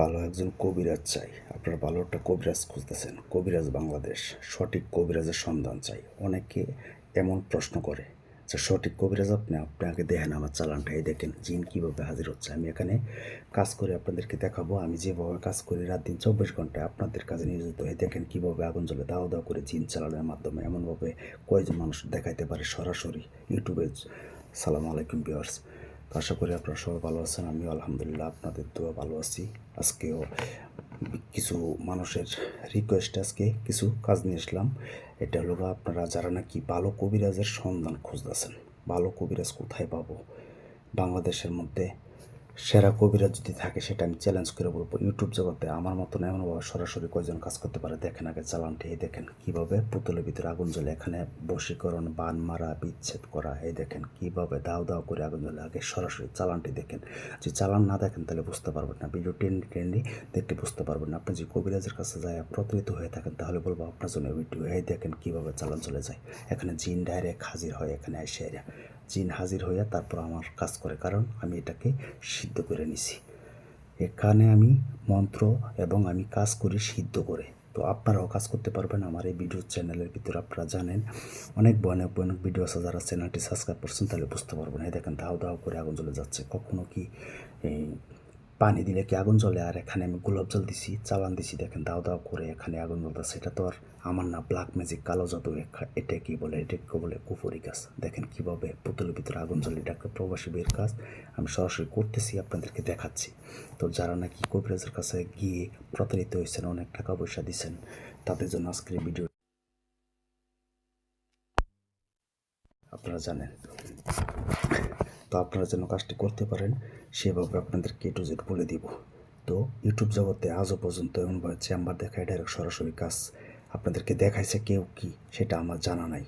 ভালো একজন কবিরাজ চাই। আপনার ভালো একটা কবিরাজ খুঁজতেছেন। কবিরাজ বাংলাদেশ, সঠিক কবিরাজের সন্ধান চাই। অনেকে এমন প্রশ্ন করে যে, সঠিক কবিরাজ আপনি আপনি আগে দেখেন আমার চালানটাই দেখেন, জিন কীভাবে হাজির হচ্ছে। আমি এখানে কাজ করে আপনাদেরকে দেখাবো। আমি যেভাবে কাজ করি রাত দিন চব্বিশ ঘন্টায় আপনাদের কাজে নিয়োজিত। হয়ে দেখেন কীভাবে আগুন জ্বলে, দাও দাও করে জিন চালানোর মাধ্যমে এমনভাবে কয়েকজন মানুষ দেখাইতে পারে সরাসরি ইউটিউবে। সালাম আলাইকুম, ভিউয়ার্স। তো আশা করি আপনারা সবাই ভালো আছেন। আমি আলহামদুলিল্লাহ আপনাদের তো ভালো আছি। আজকেও কিছু মানুষের রিকোয়েস্ট আজকে কিছু কাজ নিয়ে আসলাম। এটা হলো আপনারা যারা নাকি ভালো কবিরাজের সন্ধান খুঁজতেছেন, ভালো কবিরাজ কোথায় পাবো? বাংলাদেশের মধ্যে সেরা কবিরাজ যদি থাকে, সেটা আমি চ্যালেঞ্জ করে বলব। ইউটিউব জগতে আমার মতন এমনভাবে সরাসরি কয়জন কাজ করতে পারে? দেখেন আগে চালানটি এই দেখেন কীভাবে পুতুলের ভিতরে আগুন জ্বলে। এখানে বশীকরণ, বান মারা, বিচ্ছেদ করা, এই দেখেন কীভাবে দাও দাও করে আগুন জ্বলে। আগে সরাসরি চালানটি দেখেন। যে চালান না দেখেন, তাহলে বুঝতে পারবেন না। ভিডিও টেন্ডি টেন্ডি দেখতে বুঝতে পারবেন না। আপনি যে কবিরাজের কাছে যায়, প্রতারিত হয়ে থাকেন, তাহলে বলব আপনার জন্য ভিডিও এই দেখেন কীভাবে চালান চলে যায়। এখানে জিন ডাইরেক্ট হাজির হয়, এখানে এসে জিন হাজির হইয়া তারপর আমার কাজ করে, কারণ আমি এটাকে সিদ্ধ করে নিছি। এখানে আমি মন্ত্র এবং আমি কাজ করি সিদ্ধ করে। তো আপনারাও কাজ করতে পারবেন আমার এই ভিডিও চ্যানেলের ভিতরে, আপনারা জানেন। অনেক ভয়ানক ভয়ানক ভিডিও আছে, যারা চ্যানেলটি সাবস্ক্রাইব করছেন তাহলে বুঝতে পারবেন। এই দেখেন দাও দাও করে আগুন জ্বলে যাচ্ছে। কখনো কি এই পানি দিলে কি আগুন জ্বলে? আর এখানে আমি গোলাপ জল দিছি, চালান দিছি, দেখেন দাও দাও করে এখানে আগুন জ্বলতেছে। এটা তো আর আমার না ব্ল্যাক ম্যাজিক কালো জাদু এটা কি বলে? এটা কি বলে? কুফরি গাছ। দেখেন কীভাবে পুতুলের ভিতরে আগুন জ্বলে, এটা একটা প্রবাসী বের কাজ। আমি সরাসরি করতেছি, আপনাদেরকে দেখাচ্ছি। তো যারা নাকি কবিরাজের কাছে গিয়ে প্রতারিত হয়েছেন, অনেক টাকা পয়সা দিচ্ছেন তাদের জন্য আজকের ভিডিও আপনারা জানেন। তো আপনারা যেন কাজটি করতে পারেন সেভাবে আপনাদেরকে টু জেড বলে দিব। তো ইউটিউব জগতে আজও পর্যন্ত এমনভাবে চেম্বার দেখায় ডাইরেক্ট সরাসরি কাজ আপনাদেরকে দেখাইছে কেউ কি, সেটা আমার জানা নাই।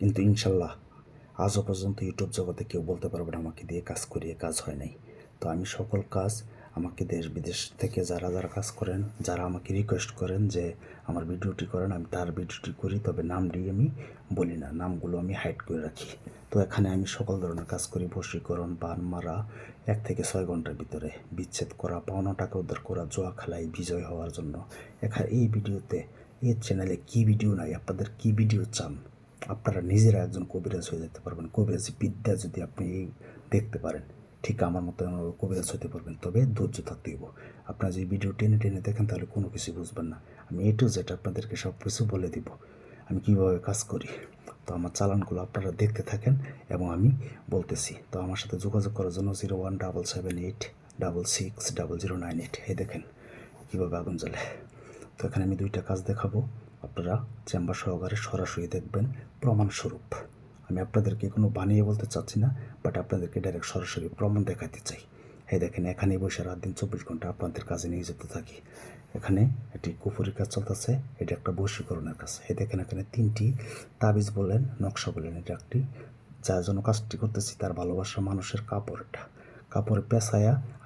কিন্তু ইনশাল্লাহ আজও পর্যন্ত ইউটিউব জগতে কেউ বলতে পারবে না, আমাকে দিয়ে কাজ করিয়ে কাজ হয় নাই। তো আমি সকল কাজ আমাকে দেশ বিদেশ থেকে যারা যারা কাজ করেন, যারা আমাকে রিকোয়েস্ট করেন যে আমার ভিডিওটি করেন, আমি তার ভিডিওটি করি, তবে নামটি আমি বলি না, নামগুলো আমি হাইড করে রাখি। তো এখানে আমি সকল ধরনের কাজ করি, বশীকরণ, বান মারা, এক থেকে ছয় ঘণ্টার ভিতরে বিচ্ছেদ করা পাওনা টাকা উদ্ধার করা, জোয়া খেলায় বিজয় হওয়ার জন্য। এখানে এই ভিডিওতে এই চ্যানেলে কি ভিডিও নাই, আপনাদের কি ভিডিও চান? আপনারা নিজেরা একজন কবিরাজ হয়ে যেতে পারবেন। কবিরাজ বিদ্যা যদি আপনি এই দেখতে পারেন, ঠিক আমার মতো কবিরাজ হতে পারবেন, তবে ধৈর্য থাকতে হইব। আপনারা যদি ভিডিও টেনে টেনে দেখেন, তাহলে কোনো কিছু বুঝবেন না। আমি এ টু জেড আপনাদেরকে সব কিছু বলে দিব। আমি কীভাবে কাজ করি? তো আমার চালানগুলো আপনারা দেখতে থাকেন এবং আমি বলতেছি। তো আমার সাথে যোগাযোগ করার জন্য zero one double seven eight double six double zero nine eight. এই দেখেন কীভাবে আগুন জ্বলে। তো এখানে আমি দুইটা কাজ দেখাবো। আপনারা চেম্বার সহকারে সরাসরি দেখবেন প্রমাণস্বরূপ। আমি আপনাদেরকে কোনো বানিয়ে বলতে চাচ্ছি না বাট আপনাদেরকে ডাইরেক্ট সরাসরি প্রমাণ দেখাতে চাই। এই দেখেন, এখানেই বসে রাত দিন চব্বিশ ঘণ্টা আপনাদের কাজে নিয়ে যেতে থাকি। এখানে একটি কুপুরের কাজ চলতেছে। এটা একটা বৈশ্বীকরণের কাজ। এই দেখেন এখানে তিনটি তাবিজ বলেন, নকশা বলেন, এটা একটি যার জন্য কাজটি করতেছি, তার ভালোবাসা মানুষের কাপড় এটা কাপড়ে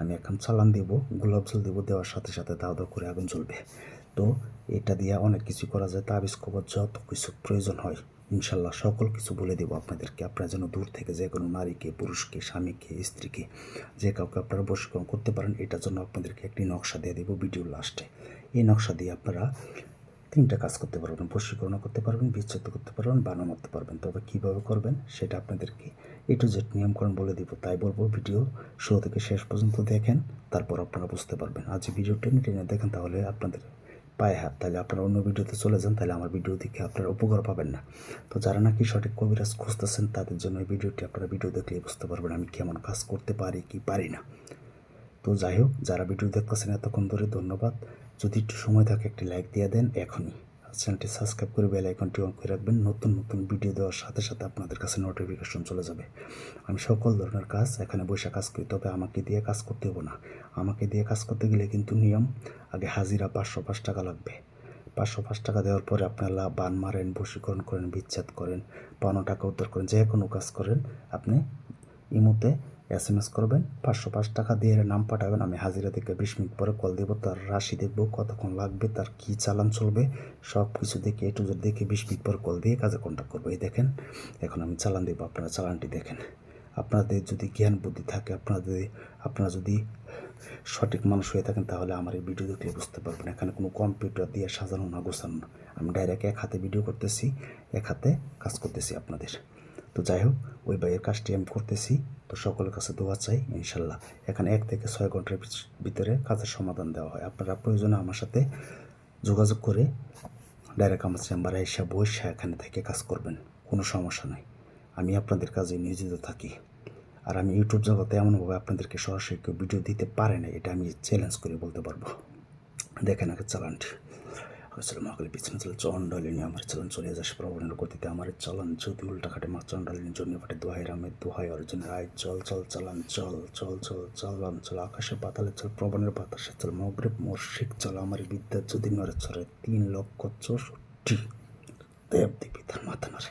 আমি এখন চালান দিব, গোলাপ জল দিব, দেওয়ার সাথে সাথে দাও দাও করে আগুন জ্বলবে। তো এটা দিয়ে অনেক কিছু করা যায়, তাবিজ কবর যত কিছু প্রয়োজন হয়। ইনশাল্লাহ সকল কিছু বলে দেবো আপনাদেরকে। আপনারা যেন দূর থেকে যে কোনো নারীকে, পুরুষকে, স্বামীকে, স্ত্রীকে যে কাউকে আপনারা বশীকরণ করতে পারেন, এটার জন্য আপনাদেরকে একটি নকশা দিয়ে দেবো ভিডিওর লাস্টে। এই নকশা দিয়ে আপনারা তিনটা কাজ করতে পারবেন বশীকরণ করতে পারবেন, বিচ্ছেদ করতে পারবেন বানা মারতে পারবেন। তবে কীভাবে করবেন সেটা আপনাদেরকে এ টু জেড নিয়মকরণ বলে দিব, তাই বলব ভিডিও শুরু থেকে শেষ পর্যন্ত দেখেন, তারপর আপনারা বুঝতে পারবেন। আজ ভিডিও টেনে টেনে দেখেন, তাহলে আপনাদের পায়ে হাত, তাহলে আপনারা অন্য ভিডিওতে চলে যান, তাহলে আমার ভিডিও দেখে আপনারা উপকার পাবেন না। তো যারা নাকি সঠিক কবিরাজ খুঁজতেছেন, তাদের জন্য এই ভিডিওটি আপনারা ভিডিও দেখলেই বুঝতে পারবেন আমি কেমন কাজ করতে পারি, কি পারি না। তো যাই হোক, যারা ভিডিও দেখতেছেন, এতক্ষণ ধরে ধন্যবাদ। যদি একটু সময় থাকে, একটি লাইক দিয়ে দেন, এখনই। চ্যানেলটি সাবস্ক্রাইব করে বেল আইকনটি অন করে রাখবেন। নতুন নতুন ভিডিও দেওয়ার সাথে সাথে আপনাদের কাছে নোটিফিকেশন চলে যাবে। আমি সকল ধরনের কাজ এখানে বসে কাজ করি, তবে আমাকে দিয়ে কাজ করতে হবে না। আমাকে দিয়ে কাজ করতে গেলে কিন্তু নিয়ম, আগে হাজিরা পাঁচশো পাঁচ টাকা লাগবে। পাঁচশো পাঁচ টাকা দেওয়ার পরে আপনারা বান মারেন, বশীকরণ করেন, বিচ্ছেদ করেন পাওনা টাকা উদ্ধার করেন, যে কোনো কাজ করেন, আপনি ইমোতে এস এম এস করবেন, পাঁচশো পাঁচ টাকা দিয়ে নাম পাঠাবেন। আমি হাজিরা থেকে বিশ মিনিট পরে কল দেবো, তার রাশি দেখব কতক্ষণ লাগবে, তার কী চালান চলবে, সব কিছু দেখে এ টু দেখে বিশ মিনিট পর কল দিয়ে কাজে কন্ট্যাক্ট করব। এই দেখেন, এখন আমি চালান দেবো, আপনারা চালানটি দেখেন। আপনাদের যদি জ্ঞান বুদ্ধি থাকে, আপনাদের, আপনারা যদি সঠিক মানুষ হয়ে থাকেন, তাহলে আমার এই ভিডিও দেখলে বুঝতে পারবেন। এখানে কোনো কম্পিউটার দিয়ে সাজানো না, গোছানো না। আমি ডাইরেক্ট এক হাতে ভিডিও করতেছি, এক হাতে কাজ করতেছি আপনাদের। তো যাই হোক, ওই ভাইয়ের কাজটি আমি করতেছি। তো সকলের কাছে দোয়া চাই, ইনশাল্লাহ। এখানে এক থেকে ছয় ঘণ্টার ভিত- ভিতরে কাজের সমাধান দেওয়া হয়। আপনারা প্রয়োজনে আমার সাথে যোগাযোগ করে ডাইরেক্ট আমার চেম্বারে এসে বসে এখানে থেকে কাজ করবেন। কোনো সমস্যা নাই। আমি আপনাদের কাজে নিয়োজিত থাকি। আর আমি ইউটিউব জগতে এমনভাবে আপনাদেরকে সরাসরি কেউ ভিডিও দিতে পারে না, এটা আমি চ্যালেঞ্জ করে বলতে পারব। দেখেন আগে চালানটি। হয়েছিল মহাকালী পিছনে চলে চন্ডালিনী আমার চালান চলে যাস প্রবণের গতিতে আমার চালান যদি উল্টা খাটে মা চন্ডালিনী জন্য ফাটে দোহাই রামের দোহাই অর্জুনের আয়, চল চল, চালান, চল চল চল, চালান, চল, আকাশে পাতালে চল, প্রবণের বাতাসে চল, মগরে মর্শিক চল, আমার বিদ্যা যদি নড়ে চড়ে, তিন লক্ষ চৌষট্টি দেব দেবী তার মাথা নড়ে।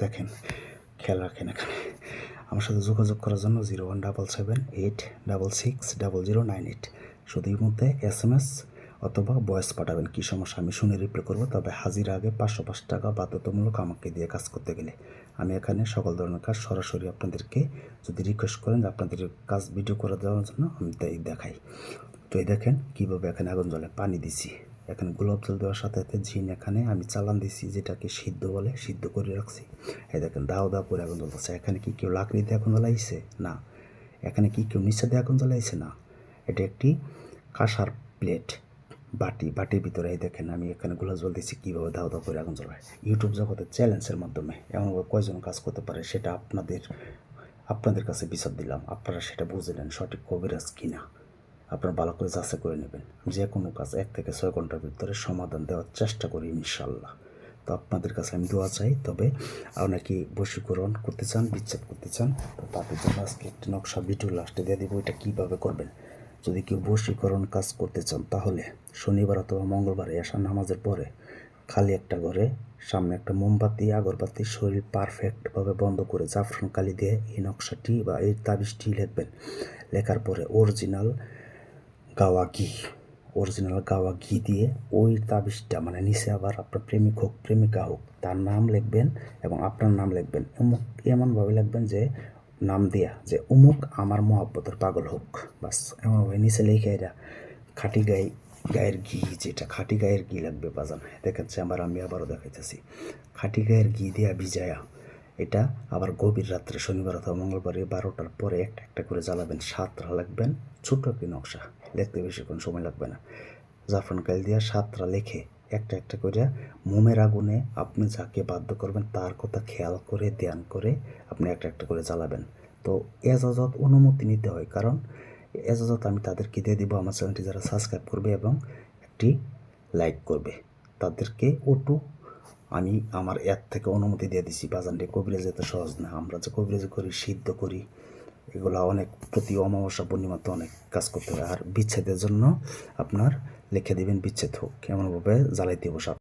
দেখেন, খেয়াল রাখেন এখানে। আমার সাথে যোগাযোগ করার জন্য zero one double seven eight double six double zero nine eight. শুধু মধ্যে এস এম এস অথবা বয়স পাঠাবেন, কী সমস্যা আমি শুনে রিপ্লাই করব। তবে হাজির আগে পাঁচশো পাঁচ টাকা বাধ্যতামূলক আমাকে দিয়ে কাজ করতে গেলে। আমি এখানে সকল ধরনের কাজ সরাসরি আপনাদেরকে যদি রিকোয়েস্ট করেন, আপনাদের কাজ ভিডিও করে দেওয়ার জন্য আমি তাই দেখাই। তো এই দেখেন কীভাবে এখানে আগুন জলে পানি দিছি। এখানে গোলাপ জল দেওয়ার সাথে সাথে ঝিন এখানে আমি চালান দিছি, যেটাকে সিদ্ধ বলে, সিদ্ধ করে রাখছি। এই দেখেন দাও দাও করে আগুন জ্বলতেছে। এখানে কি কেউ লাকড়ি দিয়ে আগুন জ্বলাইছে? না। এখানে কি কেউ নিচে দিয়ে আগুন জ্বলাইছে? না। এটা একটি কাঁসার প্লেট বাটি, বাটির ভিতরে এই দেখেন আমি এখানে গোলাপ জল দিচ্ছি কীভাবে দাও দাও করে আগুন জ্বলায়। ইউটিউব জগতের চ্যালেঞ্জের মাধ্যমে এমনভাবে কয়জন কাজ করতে পারে সেটা আপনাদের আপনাদের কাছে বিচার দিলাম। আপনারা সেটা বুঝে নেন সঠিক কবিরাজ কি না আপনারা ভালো করে যাচাই করে নেবেন। যে কোনো কাজ এক থেকে ছয় ঘণ্টার ভিতরে সমাধান দেওয়ার চেষ্টা করি ইনশাল্লাহ তো আপনাদের কাছে আমি দোয়া চাই, তবে আপনাকে বশীকরণ করতে চান, বিচ্ছেদ করতে চান, তো তাদের জন্য আজকে একটি নকশা ভিডিও লাস্টে দিয়ে দেবো, এটা কীভাবে করবেন। যদি কেউ বশীকরণ কাজ করতে চান, তাহলে শনিবার অথবা মঙ্গলবার এসা নামাজের পরে খালি একটা ঘরে, সামনে একটা মোমবাতি, আগরবাতি, শরীর পারফেক্টভাবে বন্ধ করে জাফরান কালি দিয়ে এই নকশাটি বা এই তাবিজটি লিখবেন। লেখার পরে অরিজিনাল গাওয়া ঘি, অরিজিনাল গাওয়া ঘি দিয়ে ওই তাবিজটা মানে নিচে আবার আপনার প্রেমিক হোক, প্রেমিকা হোক, তার নাম লিখবেন এবং আপনার নাম লিখবেন। এমন এমনভাবে লিখবেন যে নাম দেয়া যে অমুক আমার মহাব্বতের পাগল হোক। বাস এমনভাবে নিচে লিখে এরা খাঁটি গায়ে গায়ের ঘি, যেটা খাটি গায়ের ঘি লাগবে বাজান। দেখাচ্ছে আমার আমি আবারও দেখাইতেছি। খাটি গায়ের ঘি দেয়া ভিজায়া, এটা আবার গভীর রাত্রে শনিবার অথবা মঙ্গলবারে বারোটার পরে একটা একটা করে জ্বালাবেন। সাতটা লাগবেন ছোট্ট একটি নকশা। লিখতে বেশিক্ষণ সময় লাগবে না। জাফরান কাল দিয়া সাতটা লেখে একটা একটা করে মোমের আগুনে আপনি যাকে বাধ্য করবেন তার কথা খেয়াল করে, ধ্যান করে আপনি একটা একটা করে জ্বালাবেন। তো এজাজত অনুমতি নিতে হয়, কারণ এজাজত আমি তাদেরকে দিয়ে দিব, আমার চ্যানেলটি যারা সাবস্ক্রাইব করবে এবং একটি লাইক করবে। তাদেরকে ওটু আমি আমার এর থেকে অনুমতি দিয়ে দিছি, বাজানটি কবিরাজ এত সহজ না, আমরা যে কবিরাজ করি, সিদ্ধ করি, এগুলো অনেক প্রতি অমাবস্যা পূর্ণিমাতে অনেক কাজ করতে হয়। আর বিচ্ছেদের জন্য আপনার লিখে দিবেন বিচ্ছেদ হোক এমনভাবে জ্বালাইতে বসা